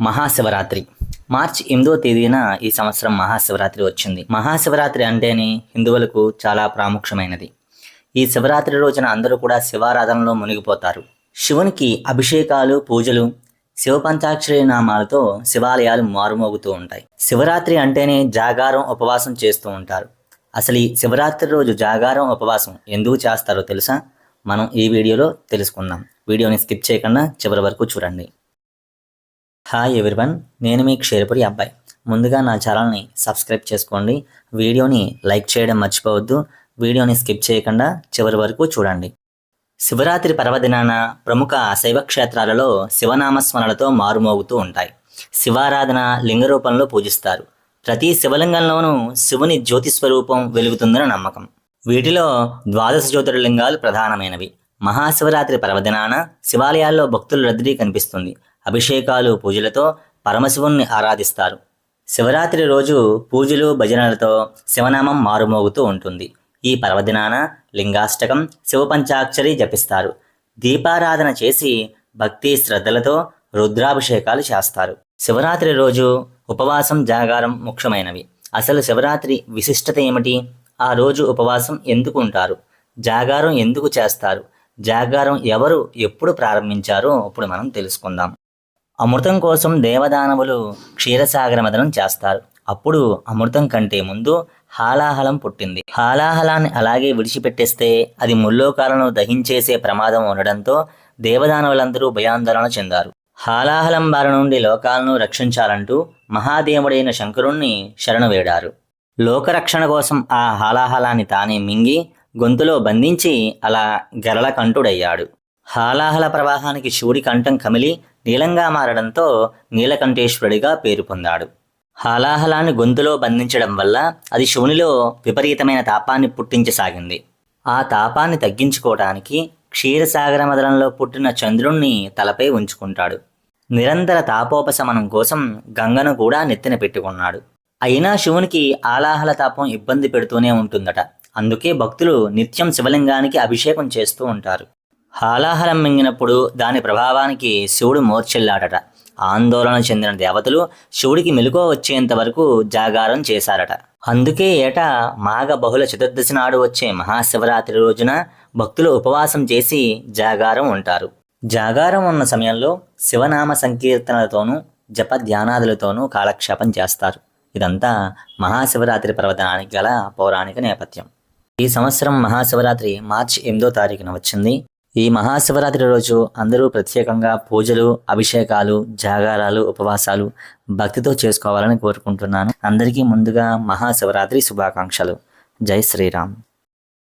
మహాశివరాత్రి. మార్చి ఎనిమిదో తేదీన ఈ సంవత్సరం మహాశివరాత్రి వచ్చింది. మహాశివరాత్రి అంటేనే హిందువులకు చాలా ప్రాముఖ్యమైనది. ఈ శివరాత్రి రోజున అందరూ కూడా శివారాధనలో మునిగిపోతారు. శివునికి అభిషేకాలు పూజలు శివ పంచాక్షరి నామాలతో శివాలయాలు మారుమోగుతూ ఉంటాయి. శివరాత్రి అంటేనే జాగారం ఉపవాసం చేస్తూ ఉంటారు. అసలు ఈ శివరాత్రి రోజు జాగారం ఉపవాసం ఎందుకు చేస్తారో తెలుసా? మనం ఈ వీడియోలో తెలుసుకుందాం. వీడియోని స్కిప్ చేయకుండా చివరి వరకు చూడండి. హాయ్ ఎవ్రీవన్ నేను మీ క్షేరపురి అబ్బాయి. ముందుగా నా ఛానల్ని సబ్స్క్రైబ్ చేసుకోండి. వీడియోని లైక్ చేయడం మర్చిపోవద్దు. వీడియోని స్కిప్ చేయకుండా చివరి వరకు చూడండి. శివరాత్రి పర్వదినాన ప్రముఖ శైవ క్షేత్రాలలో శివనామస్మరణలతో మారుమోగుతూ ఉంటాయి. శివారాధన లింగ రూపంలో పూజిస్తారు. ప్రతి శివలింగంలోనూ శివుని జ్యోతి స్వరూపం వెలుగుతుందని నమ్మకం. వీటిలో ద్వాదశ జ్యోతిర్లింగాలు ప్రధానమైనవి. మహాశివరాత్రి పర్వదినాన శివాలయాల్లో భక్తుల రద్దీ కనిపిస్తుంది. అభిషేకాలు పూజలతో పరమశివుణ్ణి ఆరాధిస్తారు. శివరాత్రి రోజు పూజలు భజనలతో శివనామం మారుమోగుతూ ఉంటుంది. ఈ పర్వదినాన లింగాష్టకం శివపంచాక్షరి జపిస్తారు. దీపారాధన చేసి భక్తి శ్రద్ధలతో రుద్రాభిషేకాలు చేస్తారు. శివరాత్రి రోజు ఉపవాసం జాగారం ముఖ్యమైనవి. అసలు శివరాత్రి విశిష్టత ఏమిటి? ఆ రోజు ఉపవాసం ఎందుకు ఉంటారు? జాగారం ఎందుకు చేస్తారు? జాగారం ఎవరు ఎప్పుడు ప్రారంభించారో ఇప్పుడు మనం తెలుసుకుందాం. అమృతం కోసం దేవదానవులు క్షీరసాగర మదనం చేస్తారు. అప్పుడు అమృతం కంటే ముందు హాలాహలం పుట్టింది. హాలాహలాన్ని అలాగే విడిచిపెట్టేస్తే అది ముల్లోకాలను దహించేసే ప్రమాదం ఉండడంతో దేవదానవులందరూ భయాందోళన చెందారు. హాలాహలం బారి నుండి లోకాలను రక్షించాలంటూ మహాదేవుడైన శంకరుణ్ణి శరణు వేడారు. లోకరక్షణ కోసం ఆ హాలాహలాన్ని తానే మింగి గొంతులో బంధించి అలా గరళకంఠుడయ్యాడు హాలాహల ప్రవాహానికి శివుడి కంఠం కమిలి నీలంగా మారడంతో నీలకంఠేశ్వరుడిగా పేరు పొందాడు. హాలాహలాన్ని గొంతులో బంధించడం వల్ల అది శివునిలో విపరీతమైన తాపాన్ని పుట్టించసాగింది. ఆ తాపాన్ని తగ్గించుకోవటానికి క్షీరసాగర మదనంలో పుట్టిన చంద్రుణ్ణి తలపై ఉంచుకుంటాడు. నిరంతర తాపోపశమనం కోసం గంగను కూడా నెత్తిన పెట్టుకున్నాడు. అయినా శివునికి ఆలాహల తాపం ఇబ్బంది పెడుతూనే ఉంటుందట. అందుకే భక్తులు నిత్యం శివలింగానికి అభిషేకం చేస్తూ ఉంటారు. హాలాహలం మింగినప్పుడు దాని ప్రభావానికి శివుడు మోర్చెల్లాడట. ఆందోళన చెందిన దేవతలు శివుడికి మెలకువ వచ్చేంత వరకు జాగారం చేశారట. అందుకే ఏటా మాఘ బహుళ చతుర్దశి నాడు వచ్చే మహాశివరాత్రి రోజున భక్తులు ఉపవాసం చేసి జాగారం ఉంటారు. జాగారం ఉన్న సమయంలో శివనామ సంకీర్తనలతోనూ జప ధ్యానాదులతోనూ కాలక్షేపం చేస్తారు. ఇదంతా మహాశివరాత్రి పర్వతానికి గల పౌరాణిక నేపథ్యం. ఈ సంవత్సరం మహాశివరాత్రి మార్చి ఎనిమిదో తారీఖున వచ్చింది. ఈ మహాశివరాత్రి రోజు అందరూ ప్రత్యేకంగా పూజలు అభిషేకాలు జాగారాలు ఉపవాసాలు భక్తితో చేసుకోవాలని కోరుకుంటున్నాను. అందరికీ ముందుగా మహాశివరాత్రి శుభాకాంక్షలు. జై శ్రీరామ్.